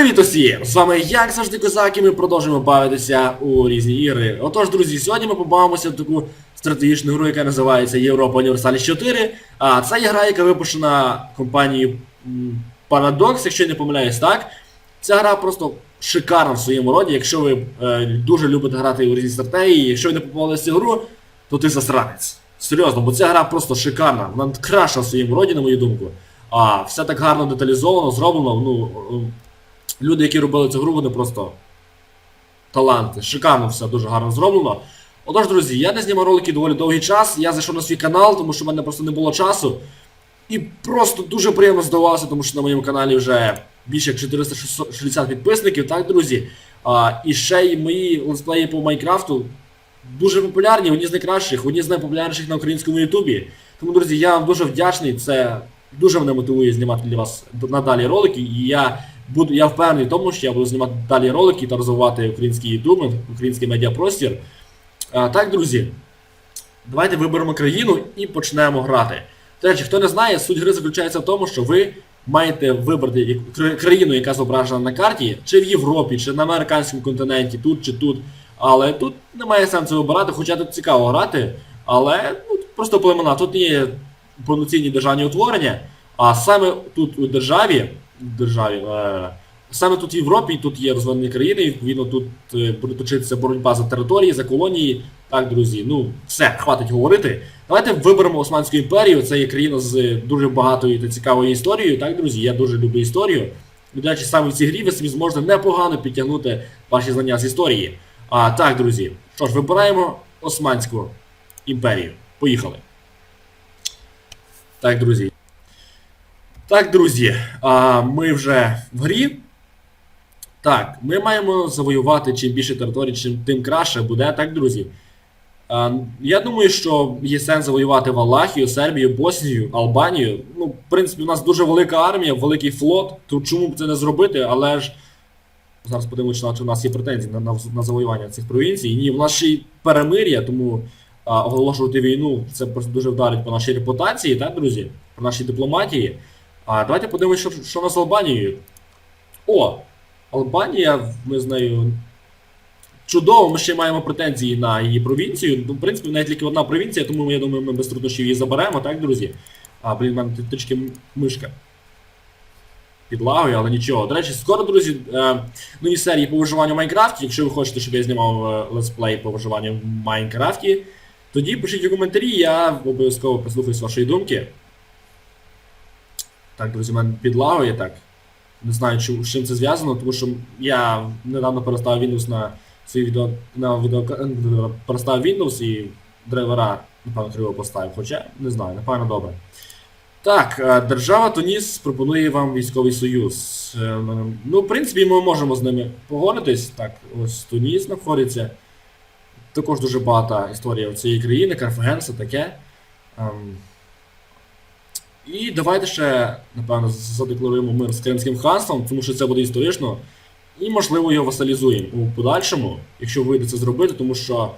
Привіт усім! З вами як завжди козак, і ми продовжуємо бавитися у різні ігри. Отож, друзі, сьогодні ми побавимося в таку стратегічну гру, яка називається Європа Універсаліс 4. А це є гра, яка випущена компанією Paradox, якщо я не помиляюсь, так. Ця гра просто шикарна в своєму роді. Якщо ви е, дуже любите грати у різні стратегії, якщо ви не попали в цю гру, то ти засранець. Серйозно, бо ця гра просто шикарна. Вона краща в своєму роді, на мою думку. А все так гарно деталізовано, зроблено. Ну, люди, які робили цю гру, вони просто таланти. Шикарно все дуже гарно зроблено. Отож, друзі, я не знімав ролики доволі довгий час. Я зайшов на свій канал, тому що в мене просто не було часу. І просто дуже приємно здавався, тому що на моєму каналі вже більше як 460 підписників, так, друзі. А, і ще й мої летсплеї по Майнкрафту дуже популярні, одні з найкращих, одні з найпопулярніших на українському Ютубі. Тому, друзі, я вам дуже вдячний. Це дуже мене мотивує знімати для вас надалі ролики. І я буду, я впевнений в тому, що я буду знімати далі ролики та розвивати український Ютуб, український медіапростір. А, так, друзі, давайте виберемо країну і почнемо грати. До речі, хто не знає, суть гри заключається в тому, що ви маєте вибрати країну, яка зображена на карті, чи в Європі, чи на американському континенті, тут чи тут. Але тут немає сенсу вибирати, хоча тут цікаво грати. Але ну, просто племена. Тут є повноцінні державні утворення, а саме тут у державі, державі е, саме тут в Європі, тут є розвинені країни, відповідно, тут е, буде боротьба за території, за колонії. Так, друзі, ну все, хватить говорити. Давайте виберемо Османську імперію. Це є країна з дуже багатою та цікавою історією. Так, друзі, я дуже люблю історію. Речі, саме в цій грі ви собі зможете непогано підтягнути ваші знання з історії. А так, друзі, що ж, вибираємо Османську імперію. Поїхали. Так, друзі. Так, друзі, ми вже в грі. Так, ми маємо завоювати чим більше територій, чим тим краще буде, так, друзі. Я думаю, що є сенс завоювати Валахію, Сербію, Боснію, Албанію. Ну, в принципі, у нас дуже велика армія, великий флот. То чому б це не зробити, але ж. Зараз подивимося, чи у нас є претензії на, на, на завоювання цих провінцій. Ні, у нас ще й перемир'я, тому а, оголошувати війну це просто дуже вдарить по нашій репутації, так, друзі? По нашій дипломатії. А давайте подивимося, що, що у нас з Албанією. О! Албанія, ми з. Чудово, ми ще маємо претензії на її провінцію. Ну, в принципі, в неї тільки одна провінція, тому я думаю, ми без труднощів її заберемо, так, друзі? А, блін, в мене трішки мишка підлагою, але нічого. До речі, скоро, друзі, е, нові серії по виживанню в Майнкрафті. Якщо ви хочете, щоб я знімав е, летсплей по виживанню в Майнкрафті, тоді пишіть у коментарі, я обов'язково послухаюсь вашої думки. Так, друзі, в мене підлагою так. Не знаю, з чим це зв'язано, тому що я недавно переставив Windows на свій відео на відео переставив Windows і драйвера, напевно, криво поставив. Хоча не знаю, напевно, добре. Так, е, держава Туніс пропонує вам військовий союз. Е, Ну, в принципі, ми можемо з ними погодитись. Так, ось Туніс знаходиться. Також дуже багата історія в цієї країни, Карфаген, все таке. І давайте ще, напевно, задекларуємо мир з Кримським ханством, тому що це буде історично. І, можливо, його васалізуємо у подальшому, якщо вийде це зробити, тому що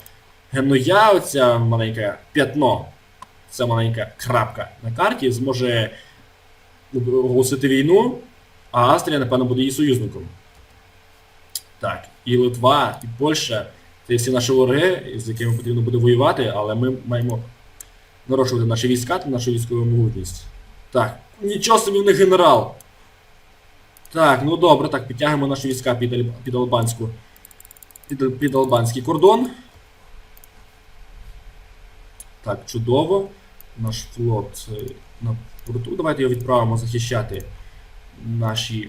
Геноя, оця маленьке п'ятно, ця маленька крапка на карті, зможе оголосити війну, а Австрія, напевно, буде її союзником. Так, і Литва, і Польща це всі наші вороги, з якими потрібно буде воювати, але ми маємо нарощувати наші війська та нашу військову могутність. Так, нічого собі них генерал. Так, ну добре, так, підтягуємо наші війська під, під албанську. Під, під албанський кордон. Так, чудово. Наш флот е, на порту. Давайте його відправимо захищати наші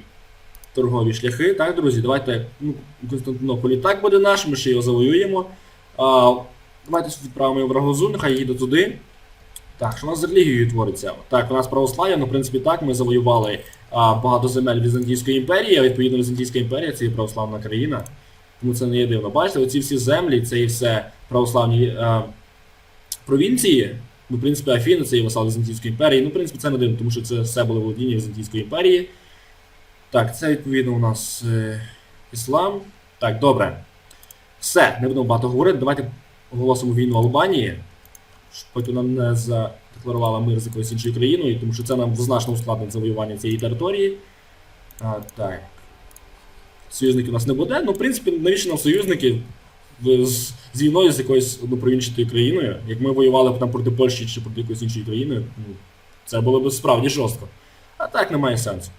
торгові шляхи. Так, друзі, давайте. Ну, Константинополь і так буде наш, ми ще його завоюємо. А, давайте відправимо його в Рагозу, нехай їде туди. Так, що у нас з релігією твориться? Так, у нас православ'я, ну, в принципі, так, ми завоювали а, багато земель Візантійської імперії, а відповідно Візантійська імперія це є православна країна. Тому це не є дивно. Бачите, оці всі землі, це і все православні а, провінції. Ну, в принципі, Афіни це є васал Візантійської імперії. Ну, в принципі, це не дивно, тому що це все було володіння Візантійської імперії. Так, це відповідно у нас е, іслам. Так, добре. Все, не будемо багато говорити. Давайте оголосимо війну Албанії. Хоч вона не задекларувала мир з якоюсь іншою країною, тому що це нам значно ускладнить завоювання цієї території. А, так. союзників у нас не буде. Ну, в принципі, навіщо нам союзники з, з війною з якоюсь однопровінчатою країною? Як ми воювали б там проти Польщі чи проти якоїсь іншої країни, ну, це було б справді жорстко. А так немає сенсу.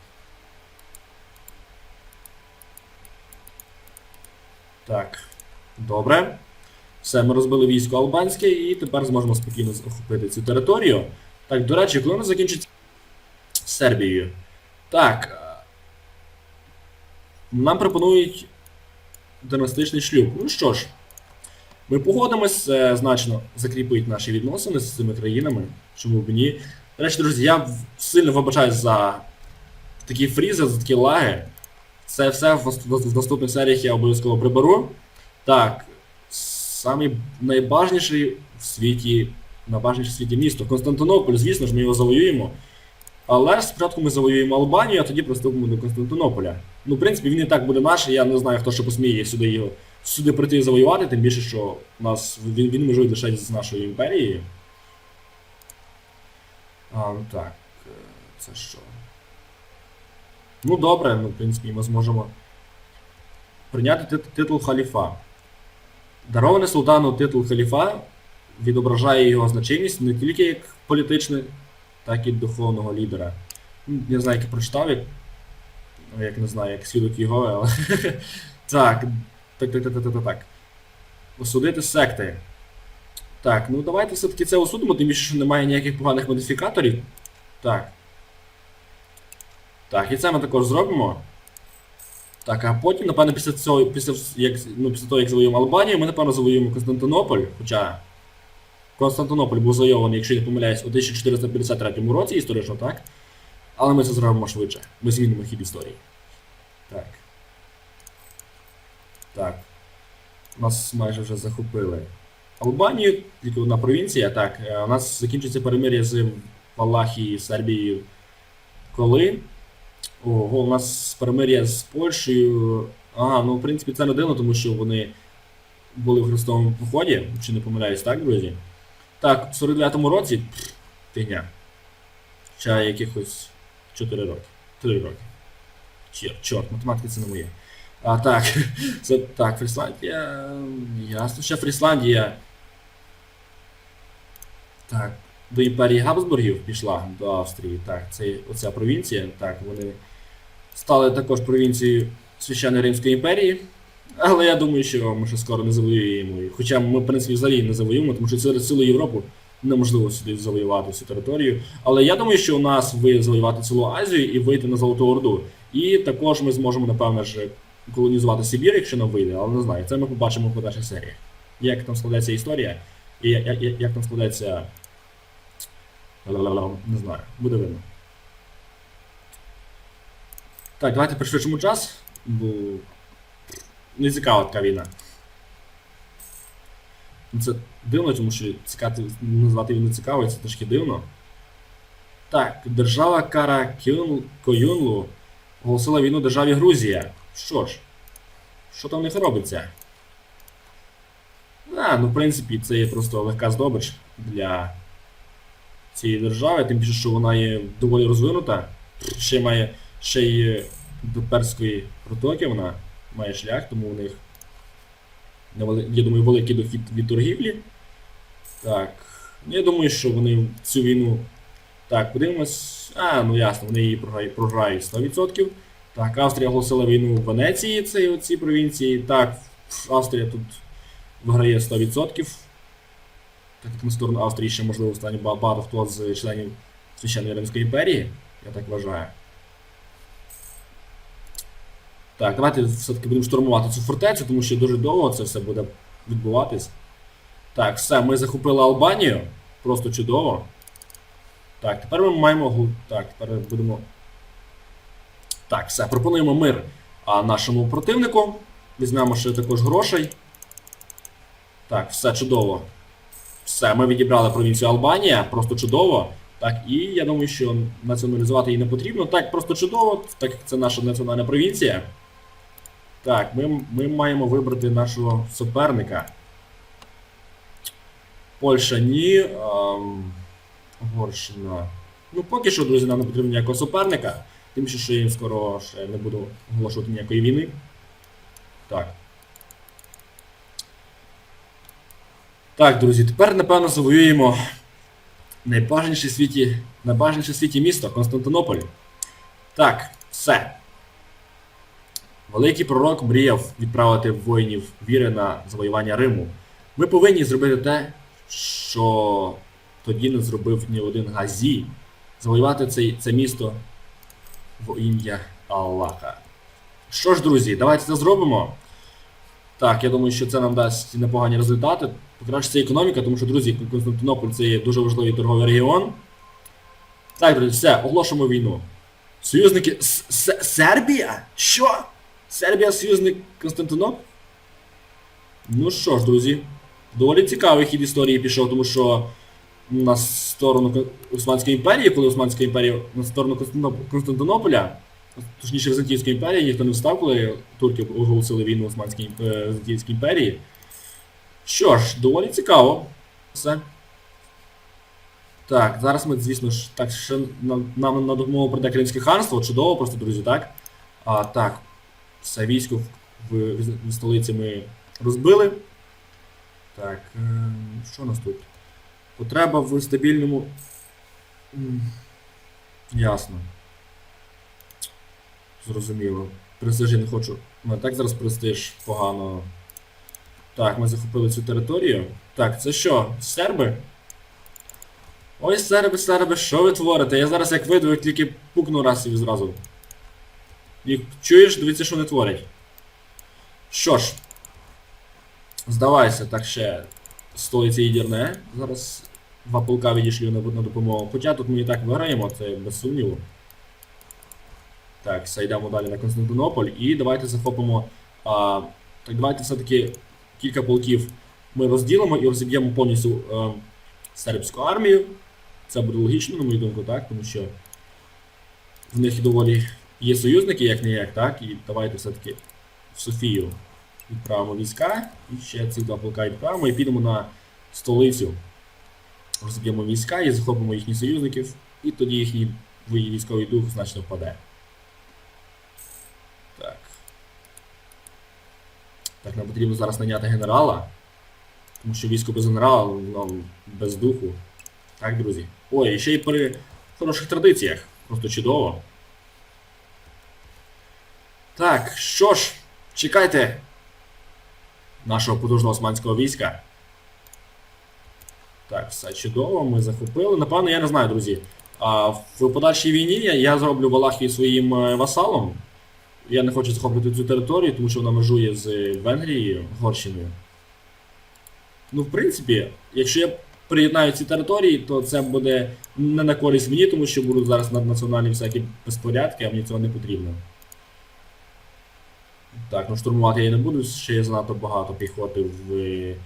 Так, добре. Все, ми розбили військо албанське і тепер зможемо спокійно охопити цю територію. Так, до речі, коли нас закінчиться Сербією? Так. е, Нам пропонують династичний шлюб. Ну що ж, ми погодимось, це значно закріпить наші відносини з цими країнами. Чому б ні? До речі, друзі, я сильно вибачаюсь за такі фрізи, за такі лаги. Це все в наступних серіях я обов'язково приберу. Так, самий найбажніший в світі, найбажніше в світі місто. Константинополь, звісно ж, ми його завоюємо. Але спочатку ми завоюємо Албанію, а тоді приступимо до Константинополя. Ну, в принципі, він і так буде наш, я не знаю, хто ще посміє сюди його сюди прийти і завоювати, тим більше, що у нас він, він межує лише з нашою імперією. А, ну так, це що? Ну добре, ну, в принципі, ми зможемо прийняти титул халіфа. Дарований султану титул халіфа відображає його значимість не тільки як політичний, так і духовного лідера. Я знаю, як я прочитав, як, ну, як не знаю, як свідок його, але. так, так, так, так, так, так, так. Осудити секти. Так, ну давайте все-таки це осудимо, тим більше, що немає ніяких поганих модифікаторів. Так. Так, і це ми також зробимо. Так, а потім, напевно, після цього, після, як, ну, після того, як завоюємо Албанію, ми, напевно, завоюємо Константинополь, хоча Константинополь був завойований, якщо я не помиляюсь, у 1453 році історично, так? Але ми це зробимо швидше. Ми змінимо хід історії. Так. Так. Нас майже вже захопили. Албанію, тільки одна провінція, так. е, У нас закінчиться перемир'я з Валахією, Сербією. Коли? Ого, у нас перемир'я з Польщею. Ага, ну в принципі це не дивно, тому що вони були в Христовому поході, чи не помиляюсь, так, друзі? Так, в 49-му році фігня. Ще якихось 4 роки. 3 роки. Чорт, чорт, математика це не моє. А так, це так, Фрісландія. Ясно, ще Фрісландія. Так, до імперії Габсбургів пішла до Австрії. Так, це оця провінція. Так, вони стали також провінцією Священної Римської імперії. Але я думаю, що ми ще скоро не завоюємо. її. Хоча ми, в принципі, взагалі не завоюємо, тому що через цілу Європу неможливо сюди завоювати всю територію. Але я думаю, що у нас вийде завоювати цілу Азію і вийти на Золоту Орду. І також ми зможемо, напевно ж, колонізувати Сибір, якщо нам вийде, але не знаю. Це ми побачимо в подальших серіях. Як там складеться історія, і як, як, як там складеться. Ла-ла-ла, Не знаю, буде видно. Так, давайте пришвидшимо час, бо не цікава така війна. Це дивно, тому що цікати, назвати війну цікавою, це трошки дивно. Так, держава Кара Коюнлу оголосила війну державі Грузія. Що ж, що там в них робиться? А, ну, в принципі, це є просто легка здобич для цієї держави, тим більше, що вона є доволі розвинута. Ще має ще й до перської протоки вона має шлях, тому у них я думаю, великий дохід від торгівлі. Так. Я думаю, що вони цю війну. Так, подивимось. А, ну ясно, вони її програють, програють 100%. Так, Австрія оголосила війну в Венеції, оці провінції. Так, Австрія тут виграє 100%. Так як сторону Австрії ще можливо стане багато хто з членів Священної Римської імперії, я так вважаю. Так, давайте все-таки будемо штурмувати цю фортецю, тому що дуже довго це все буде відбуватись. Так, все, ми захопили Албанію. Просто чудово. Так, тепер ми маємо. Так, тепер будемо. Так, все, пропонуємо мир нашому противнику. Візьмемо ще також грошей. Так, все чудово. Все, ми відібрали провінцію Албанія, просто чудово. Так, і я думаю, що націоналізувати її не потрібно. Так, просто чудово, так як це наша національна провінція. Так, ми, ми маємо вибрати нашого суперника. Польща ні. ем, Угорщина. Ну, поки що, друзі, нам не потрібно ніякого суперника. Тим більше, що я скоро ще не буду оголошувати ніякої війни. Так. Так, друзі, тепер, напевно, завоюємо найбажаніше світі, найбажаніше світі місто Константинополь. Так, все. Великий пророк мріяв відправити воїнів віри на завоювання Риму. Ми повинні зробити те, що тоді не зробив ні один Газі. Завоювати це, це місто в ім'я Аллаха. Що ж, друзі, давайте це зробимо. Так, я думаю, що це нам дасть непогані результати. Покращиться економіка, тому що, друзі, Константинополь це є дуже важливий торговий регіон. Так, друзі, все, оголошуємо війну. Союзники. Сербія? Що? Сербія союзник Константинополь? Ну що ж, друзі, доволі цікавий хід історії пішов, тому що на сторону Османської імперії, коли Османська імперія на сторону Константинополя, точніше Візантійської імперії, ніхто не встав, коли турки оголосили війну Османській е, Візантійській імперії. Що ж, доволі цікаво. Все. Так, зараз ми, звісно ж, так, ще нам, на допомогу прийде Кримське ханство, чудово просто, друзі, так? А, так, все військо в, в, в столиці ми розбили. Так, е, що у нас тут? Потреба в стабільному. Ясно. Зрозуміло. Престиж я не хочу. У мене так зараз престиж погано. Так, ми захопили цю територію. Так, це що? Серби? Ой, серби, серби, що ви творите? Я зараз як виду, тільки пукну раз і зразу. І чуєш, дивіться, що вони творять. Що ж. Здавайся, так ще столиця Єдірне. Зараз два полка відійшли на допомогу. Хоча тут ми і так виграємо, це без сумніву. Так, все, йдемо далі на Константинополь і давайте захопимо. А, так, давайте все-таки кілька полків ми розділимо і розіб'ємо повністю е, сербську армію. Це буде логічно, на мою думку, так, тому що в них доволі є союзники, як не як, так, і давайте все-таки в Софію відправимо війська, і ще ці два полка відправимо і підемо на столицю. Розб'ємо війська і захопимо їхніх союзників, і тоді їхній військовий дух значно впаде. Так. Так, нам потрібно зараз наняти генерала. Тому що військо без генерала, воно без духу. Так, друзі. Ой, і ще й при хороших традиціях. Просто чудово. Так, що ж, чекайте нашого потужного османського війська. Так, все чудово, ми захопили. Напевно, я не знаю, друзі. А в подальшій війні я, зроблю Валахію своїм е, васалом. Я не хочу захоплювати цю територію, тому що вона межує з Венгрією, Горщиною. Ну, в принципі, якщо я приєднаю ці території, то це буде не на користь мені, тому що будуть зараз наднаціональні всякі безпорядки, а мені цього не потрібно. Так, ну штурмувати я не буду, ще є занадто багато піхоти в е,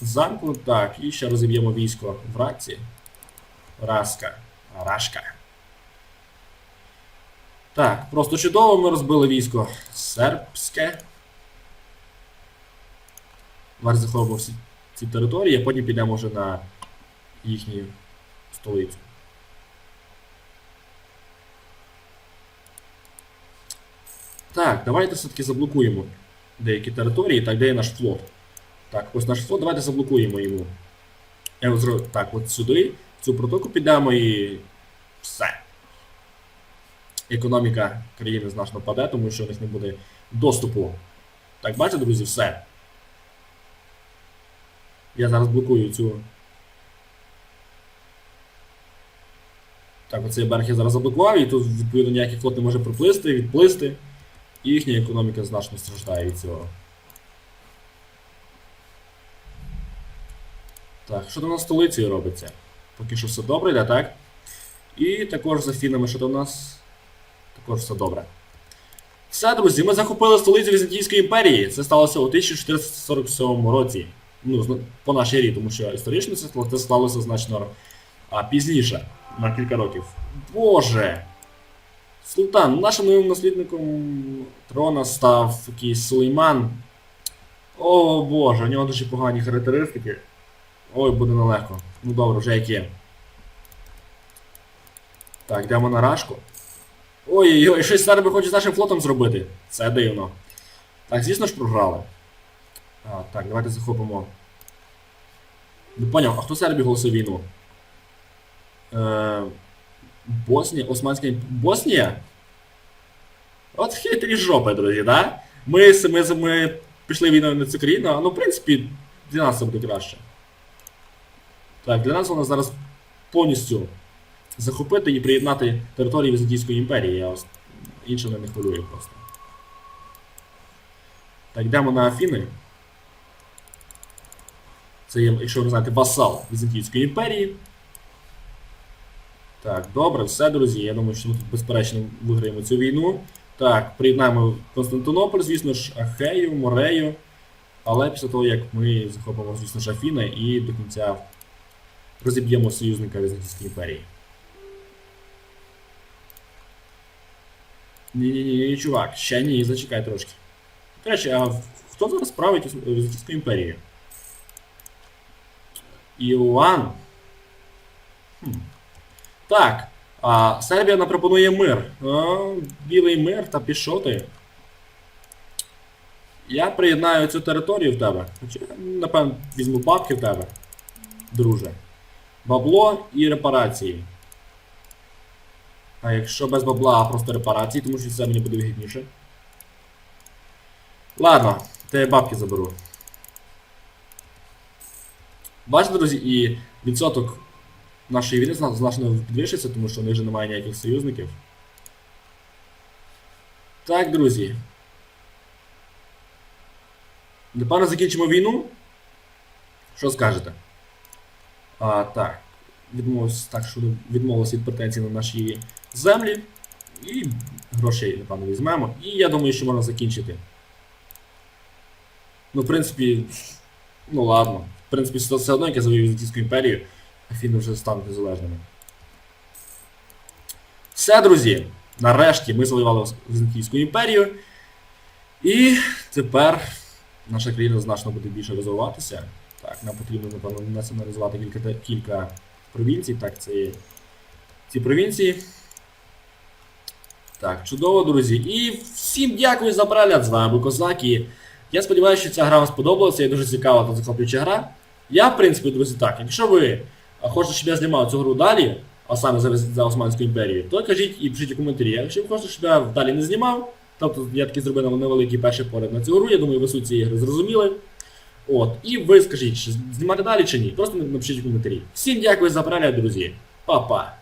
замку. Так, і ще розіб'ємо військо в Раці. Раска. Рашка. Так, просто чудово ми розбили військо сербське. Зараз захопимо всі ці території, а потім підемо вже на їхню столицю. Так, давайте все-таки заблокуємо деякі території. Так, де є наш флот? Так, ось наш флот, давайте заблокуємо йому. Зроблю- Так, от сюди, в цю протоку підемо і все. Економіка країни значно паде, тому що у них не буде доступу. Так, бачите, друзі, все. Я зараз блокую цю. Так, оцей берег я зараз заблокував, і тут, відповідно, ніякий флот не може проплисти, відплисти. І їхня економіка значно страждає від цього. Так, що там на столиці робиться? Поки що все добре йде, так? І також за фінами, що там у нас? Також все добре. Все, друзі, ми захопили столицю Візантійської імперії. Це сталося у 1447 році. Ну, по нашій рі, тому що історично це, сталося значно а, пізніше, на кілька років. Боже! Султан, нашим новим наслідником трона став якийсь Сулейман. О боже, у нього дуже погані характеристики. Ой, буде нелегко. Ну добре, вже як. Так, йдемо на рашку. Ой-ой-ой, щось серби хочуть з нашим флотом зробити. Це дивно. Так, звісно ж, програли. А, так, давайте захопимо. Не поняв, а хто Сербії голосив війну? Е, Боснія, Османська Боснія? От хитрі жопи, друзі, да? Ми, ми, ми пішли війною на цю країну, ну, в принципі, для нас це буде краще. Так, для нас вона зараз повністю захопити і приєднати території Візантійської імперії. Я ось не хвилюю просто. Так, йдемо на Афіни. Це є, якщо ви знаєте, васал Візантійської імперії. Так, добре, все, друзі. Я думаю, що ми тут безперечно виграємо цю війну. Так, приєднаємо Константинополь, звісно ж, Ахею, Морею. Але після того, як ми захопимо, звісно ж, Афіни і до кінця розіб'ємо союзника Візантійської імперії. Ні-ні-ні, чувак, ще ні, зачекай трошки. Речі, а хто зараз править Візантійською імперією? Іоанн. Хм. Так. А, Сербія нам пропонує мир. А, білий мир та пішов ти. Я приєднаю цю територію в тебе. Напевно, візьму бабки в тебе. Друже. Бабло і репарації. А якщо без бабла, а просто репарації, тому що це мені буде вигідніше. Ладно, те я бабки заберу. Бачите, друзі, і відсоток нашої війни значно підвищиться, тому що у них вже немає ніяких союзників. Так, друзі. Напевно, закінчимо війну. Що скажете? А, так. Відмовився так, що відмовилися від претензій на наші землі. І грошей, напевно, візьмемо. І я думаю, що можна закінчити. Ну, в принципі, ну ладно. В принципі, все одно, як я завів Візантійську імперію, Афіни вже стануть незалежними. Все, друзі. Нарешті ми завоювали Візантійську імперію. І тепер наша країна значно буде більше розвиватися. Так, нам потрібно, напевно, націоналізувати кілька, кілька провінцій. Так, це ці провінції. Так, чудово, друзі. І всім дякую за перегляд. З вами був Козаки. Я сподіваюся, що ця гра вам сподобалася, є дуже цікава та захоплююча гра. Я, в принципі, друзі, так, якщо ви хочете, щоб я знімав цю гру далі, а саме за, за Османську імперію, то кажіть і пишіть у коментарі. Якщо ви хочете, щоб я далі не знімав, тобто я таки зробив невеликий перший погляд на цю гру, я думаю, ви суть цієї гри зрозуміли. От, і ви скажіть, чи знімати далі чи ні. Просто напишіть у коментарі. Всім дякую за перегляд, друзі. Па-па.